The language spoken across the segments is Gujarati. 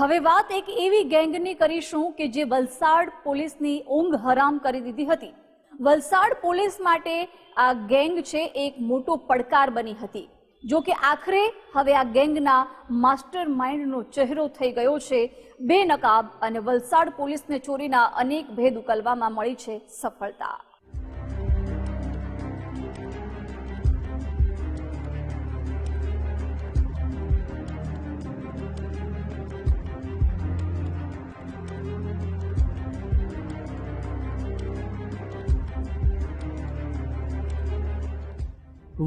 હવે વાત એક એવી ગેંગની કરીશું કે જે વલસાડ પોલીસની ઊંઘ હરામ કરી દીધી હતી. વલસાડ પોલીસ માટે આ ગેંગ છે એક મોટો પડકાર બની હતી. જો કે આખરે હવે આ ગેંગના માસ્ટર માઇન્ડનો ચહેરો થઈ ગયો છે. બે નકાબ અને વલસાડ પોલીસને ચોરીના અનેક ભેદ ઉકલવામાં મળી છે સફળતા.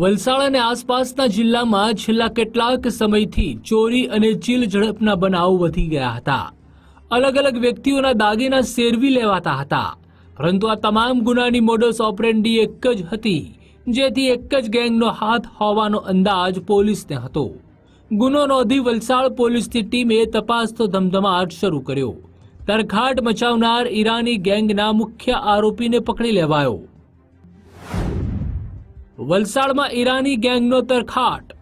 વલસાડ અને આસપાસના જિલ્લામાં છેલ્લા કેટલાક સમયથી ચોરી અને ચીલ ઝડપના બનાવો વધી ગયા હતા. અલગ અલગ વ્યક્તિઓના દાગીના સેરવી લેવાતા હતા. પરંતુ આ તમામ ગુનાની મોડલ્સ ઓપરેન્ડી એક જ હતી, જેથી એક જ ગેંગનો હાથ હોવાનો અંદાજ પોલીસને હતો. ગુનો નોંધી વલસાડ પોલીસની ટીમે તપાસનો ધમધમાટ શરૂ કર્યો. તરખાટ મચાવનાર ઈરાની ગેંગના મુખ્ય આરોપીને પકડી લેવાયો. વલસાડમાં ઈરાની ગેંગનો તરખાટ.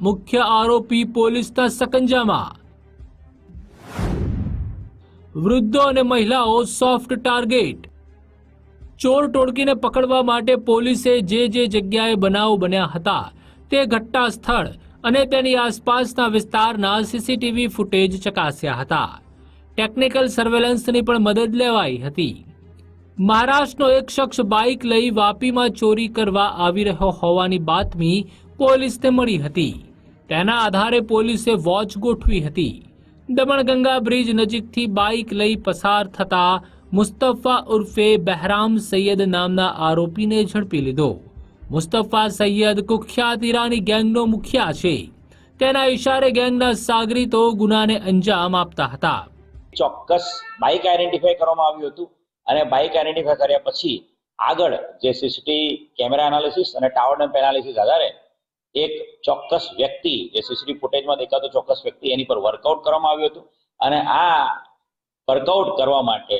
મુખ્ય આરોપી પોલીસના સકંજામાં. વૃદ્ધો અને મહિલાઓ સોફ્ટ ટાર્ગેટ. ચોર ટોળકીને પકડવા માટે પોલીસે જે જે જગ્યાએ બનાવ બન્યા હતા તે ઘટના સ્થળ અને તેની આસપાસના વિસ્તારના સીસીટીવી ફૂટેજ ચકાસ્યા હતા. ટેકનિકલ સર્વેલન્સની પણ મદદ લેવાઈ હતી. મહારાષ્ટ્રનો એક શખ્સ બાઇક લઈ વાપીમાં ચોરી કરવા આવી રહ્યો હોવાની બાતમી પોલીસને મળી હતી. તેના આધારે પોલીસે વોચ ગોઠવી હતી. દમણગંગા બ્રિજ નજીકથી બાઇક લઈ પસાર થતા મુસ્તફા ઉર્ફે બહેરામ સૈયદ નામના આરોપીને ઝડપી લીધો. મુસ્તફા સૈયદ કુખ્યાત ઈરાની ગેંગનો મુખિયા છે. તેના ઇશારે ગેંગના સાગરીતો ગુનાને અંજામ આપતા હતા. ચોક્કસ બાઇક આઈડેન્ટિફાઈ કરવામાં આવ્યું હતું. અને બાઇક આઈડેન્ટિફાઈ કર્યા પછી આગળ જે સીસીટીવી કેમેરા એનાલિસિસ અને ટાવર ડમ્પ એનાલિસિસ આધારે એક ચોક્કસ વ્યક્તિ, જે સીસીટીવી ફૂટેજમાં દેખાતો ચોક્કસ વ્યક્તિ એની પર વર્કઆઉટ કરવામાં આવ્યું હતું. અને આ વર્કઆઉટ કરવા માટે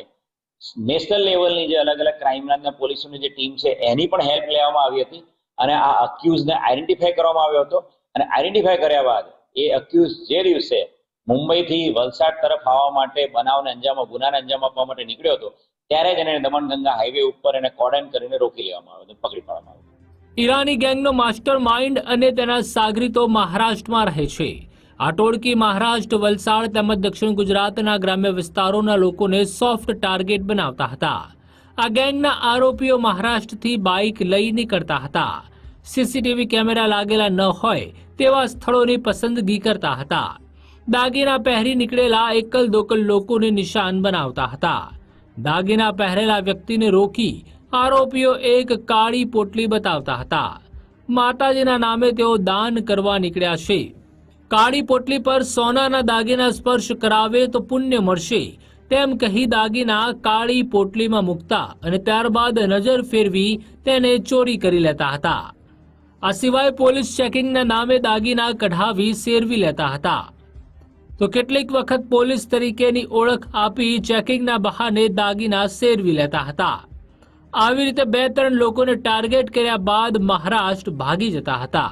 નેશનલ લેવલની જે અલગ અલગ ક્રાઇમ બ્રાન્ચના પોલીસોની જે ટીમ છે, એની પણ હેલ્પ લેવામાં આવી હતી. અને આ અક્યુઝને આઈડેન્ટિફાઈ કરવામાં આવ્યો હતો. અને આઈડેન્ટિફાઈ કર્યા બાદ એ અક્યુઝ જે દિવસે મુંબઈથી વલસાડ તરફ આવવા માટે બનાવને અંજામ ગુનાને અંજામ આપવા માટે નીકળ્યો હતો, ત્યારે જ એને દમણગંગા હાઈવે ઉપર એને કોર્ડન કરીને રોકી લેવામાં આવ્યો પકડી પાડવામાં આવ્યો ઈરાની ગેંગનો માસ્ટર માઇન્ડ અને તેના સાગરીતો મહારાષ્ટ્રમાં રહે છે. આ ટોળકી મહારાષ્ટ્ર, વલસાડ તેમજ દક્ષિણ ગુજરાતના ગ્રામ્ય વિસ્તારોના લોકોને સોફ્ટ ટાર્ગેટ બનાવતા હતા. આ ગેંગના આરોપીઓ મહારાષ્ટ્રથી બાઇક લઈ નીકળતા હતા. સીસીટીવી કેમેરા લાગેલા ન હોય તેવા સ્થળોની પસંદગી કરતા હતા. દાગીના પહેરી નીકળેલા એકલ દોકલ લોકોને નિશાન બનાવતા હતા. દાગીના પહેરેલા વ્યક્તિને રોકી આરોપીઓ એક કાળી પોટલી બતાવતા હતા. માતાજીના નામે તેઓ દાન કરવા નીકળ્યા છે. કાળી પોટલી પર સોનાના દાગીના સ્પર્શ કરાવે તો પુણ્ય મળશે. તેમ કહી દાગીના કાળી પોટલીમાં મૂકતા અને ત્યારબાદ નજર ફેરવી તેને ચોરી કરી લેતા હતા. આ સિવાય પોલીસ ચેકિંગના નામે દાગીના કઢાવી સેરવી લેતા હતા. તો કેટલીક વખત પોલીસ તરીકેની ઓળખ આપી ચેકિંગના બહાને દાગીના સેરવી લેતા હતા. આવી રીતે બે ત્રણ લોકોને ટાર્ગેટ કર્યા બાદ મહારાષ્ટ્ર ભાગી જતા હતા.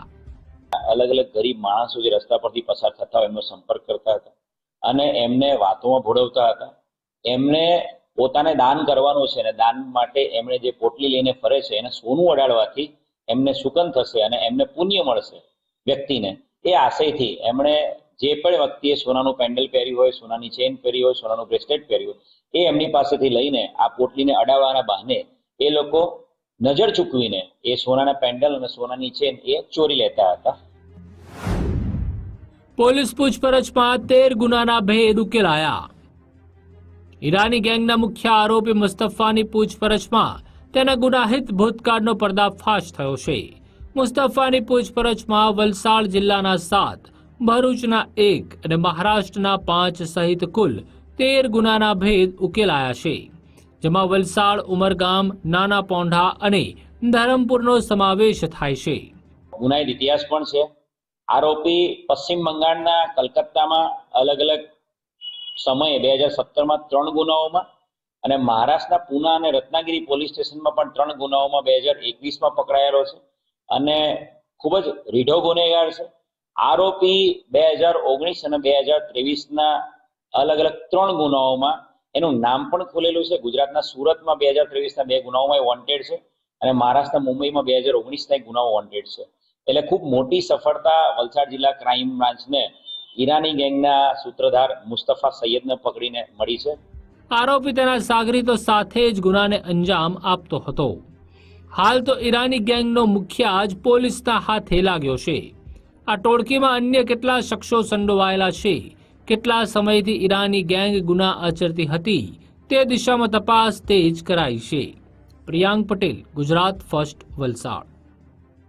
અલગ અલગ ગરીબ માણસો જે રસ્તા પરથી પસાર થતા હોય એમનો સંપર્ક કરતા હતા અને એમને વાતોમાં ભોળવતા હતા. એમને પોતાને દાન કરવાનું છે અને દાન માટે એમણે જે પોટલી લઈને ફરે છે એને સોનું અડાડવાથી એમને સુકન થશે અને એમને પુણ્ય મળશે વ્યક્તિને. એ આશયથી એમણે જે પણ વ્યક્તિએ સોનાનું પેન્ડલ પહેર્યું હોય, સોનાની ચેન પહેરી હોય, સોનાનું બ્રેસલેટ પહેર્યું હોય, એ એમની પાસેથી લઈને આ પોટલીને અડાવવાના બહાને એ લોકો નજર ચૂકવીને એ સોનાના પેન્ડલ અને સોનાની ચેન એ ચોરી લેતા હતા. પોલીસ પૂછપરછમાં તેર ગુનાના ભેદ ઉકેલાયા. ઈરાની ગેંગના મુખ્ય આરોપી મુસ્તફાની પૂછપરછમાં તેના ગુનાહિત ભૂતકાળનો પર્દાફાશ થયો છે. મુસ્તફાની પૂછપરછમાં વલસાડ જિલ્લાના સાત ભરૂચના એક અને મહારાષ્ટ્રના પાંચ સહિત કુલ તેર ગુનાના ભેદ ઉકેલાયા છે, જેમાં વલસાડ, ઉમરગામ, નાના પોંઢા અને ધરમપુરનો સમાવેશ થાય છે. ગુનાહિત ઇતિહાસ પણ છે. આરોપી પશ્ચિમ બંગાળના કલકત્તામાં અલગ અલગ સમયે બે હજાર સત્તરમાં ત્રણ ગુનાઓમાં અને મહારાષ્ટ્રના પુના અને રત્નાગીરી પોલીસ સ્ટેશનમાં પણ ત્રણ ગુનાઓમાં બે હજાર એકવીસમાં પકડાયેલો છે. અને ખૂબ જ રીઢો ગુનેગાર છે. આરોપી બે હજાર ઓગણીસ અને બે હજાર ત્રેવીસના અલગ અલગ ત્રણ ગુનાઓમાં, એનું નામ પણ ખોલેલું છે. ગુજરાતના સુરતમાં બે હજાર ત્રેવીસના બે ગુનાઓમાં વોન્ટેડ છે અને મહારાષ્ટ્ર મુંબઈમાં બે હજાર ઓગણીસના ગુનાઓ વોન્ટેડ છે. એટલે ખૂબ મોટી સફળતા વલસાડ જિલ્લા ક્રાઇમ બ્રાન્ચને ઈરાની ગેંગના સૂત્રધાર મુસ્તફા સૈયદને પકડીને મળી છે. આરોપી તેના સાગરીતો સાથે જ ગુનાને અંજામ આપતો હતો. હાલ તો ઈરાની ગેંગનો મુખ્ય જ પોલીસના હાથે લાગ્યો છે. આ ટોળકીમાં અન્ય કેટલા શખ્સો સંડોવાયેલા છે? કેટલા સમયથી ઈરાની ગેંગ ગુના આચરતી હતી? તે દિશામાં તપાસ તેજ કરાઈ છે. પ્રિયાંક પટેલ, ગુજરાત ફર્સ્ટ વલસાડ.